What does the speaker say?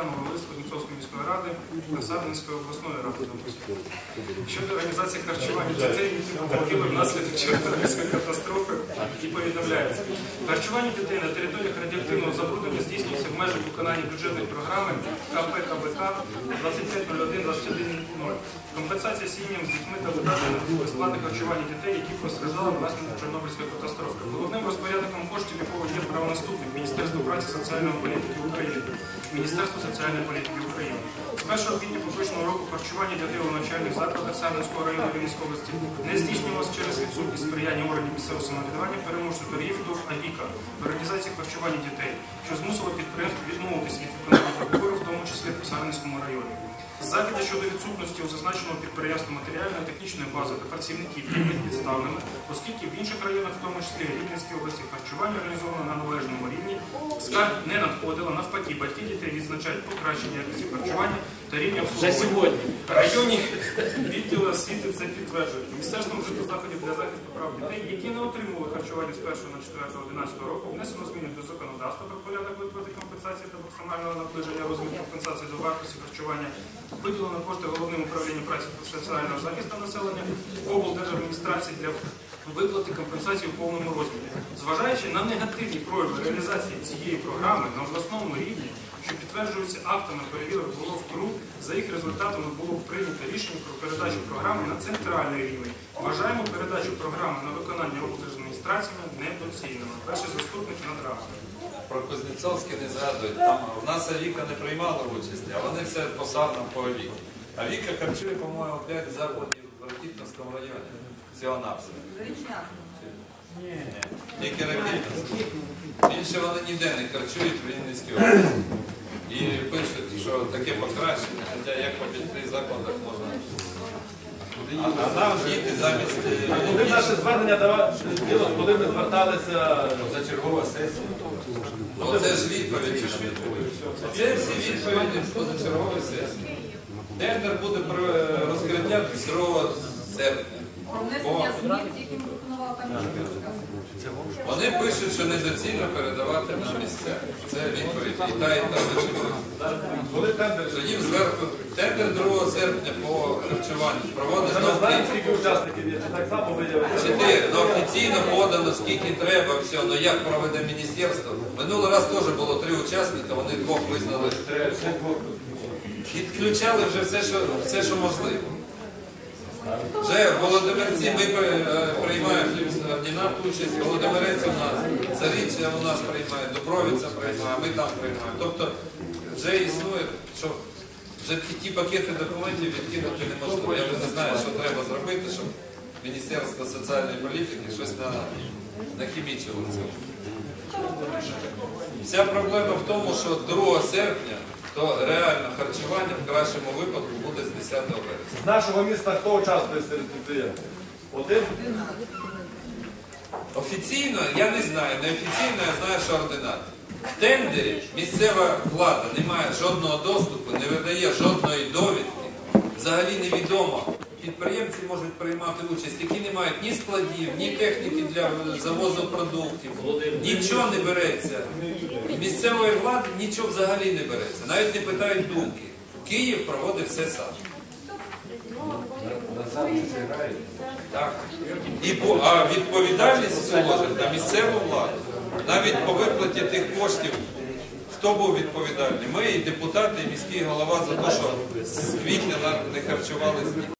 розглянули лист Кузнецовської міської ради та обласної ради щодо організації харчування дітей, які потерпіли внаслідок Чорнобильської катастрофи, і повідомляється. Харчування дітей на територіях радіоактивного забруднення здійснюється в межах виконання бюджетної програми КП КБК 2501-2100. Компенсація сім'ям з дітьми та видатками безплатне харчування дітей, які постраждали внаслідок Чорнобильської катастрофи. Головним розпорядником коштів якого є правонаступник Міністерство праці соціальної політики України. Міністерство соціальної політики України. З 1 квітня поточного року харчування дітей у навчальних закладах Сарненського району Вінницької області не здійснювалося через відсутність сприяння органів місцевого самоврядування переможцю торгів до АІКа організації харчування дітей, що змусило підприємство відмовитися від виконання щодо відсутності у зазначеного підприємства матеріальної технічної бази та працівників є підставними, оскільки в інших районах, в тому числі Рівненській області, харчування організовано на належному рівні, скарг не надходило, навпаки, батьки дітей відзначають покращення якості харчування та рівня обслуговування. Районні відділи освіти це підтверджують. Міністерством вжито заходів для захисту прав дітей, які не отримували харчування з 1 на 4 11 року, внесено зміни до законодавства про порядок виплати компенсації та максимального наближення розміру компенсації до вартості харчування. Виділено кошти головним управлінням праці та соціального захисту населення облдержадміністрації для виплати компенсації у повному розмірі. Зважаючи на негативні прояви реалізації цієї програми на обласному рівні, що підтверджуються актами перевірок було в КРУ, за їх результатами було прийнято рішення про передачу програми на центральний рівень. Вважаємо передачу програми на виконання облдержадміністраціями недоцільними. Перший заступник Надрага. Про Кузнецовське не згадують. Там в нас Авіка не приймала участі, а вони все посадно по Авіку. Авіка харчує, по-моєму, 5 закладів в Ракітновському районі. Всього навсього. Ні, тільки Ракітновський. Більше вони ніде не харчують в Рівненській області. І пишуть, що таке покращення, хоча як по п'яти закладах можна. А, нам діти замість е, Коли наше звернення давали, коли ми зверталися за чергова сесія. Ну, це ж відповідь. Це всі відповіді з позачергової сесії. Тендер буде розкриття 2 серпня. Про пишуть, що недоцільно передавати на місця. Це відповідь. І та, і та зачергові. коли тендер. Їм зверху тендер 2 серпня по харчуванню проводить знову скільки учасників є, так само виявилося. Чотири. Ну, офіційно подано, скільки треба, все. Ну як проведе міністерство? Минулий раз теж було три учасника, вони двох визнали. Відключали вже все, що, все, що можливо. Вже Володимирці ми е, приймаємо ординат участь, Володимирець у нас, Заріччя у нас приймає, Дубровиця приймає, ми там приймаємо. Тобто вже існує, що вже ті, пакети документів відкинути неможливо. Я вже не знаю, що треба зробити, щоб Міністерство соціальної політики щось на, нахімічило цього. Вся проблема в тому, що 2 серпня то реально харчування в кращому випадку буде з 10 вересня. З нашого міста хто участвує серед підприємців? Один? Офіційно я не знаю, неофіційно я знаю, що ординат. В тендері місцева влада не має жодного доступу, не видає жодної довідки. Взагалі невідомо. Підприємці можуть приймати участь, які не мають ні складів, ні техніки для завозу продуктів. Нічого не береться. Місцевої влади нічого взагалі не береться. Навіть не питають думки. Київ проводить все сам. Так. І по, а відповідальність положить на місцеву владу. Навіть по виплаті тих коштів, хто був відповідальний? Ми, і депутати, і міський голова за те, що з квітня не харчували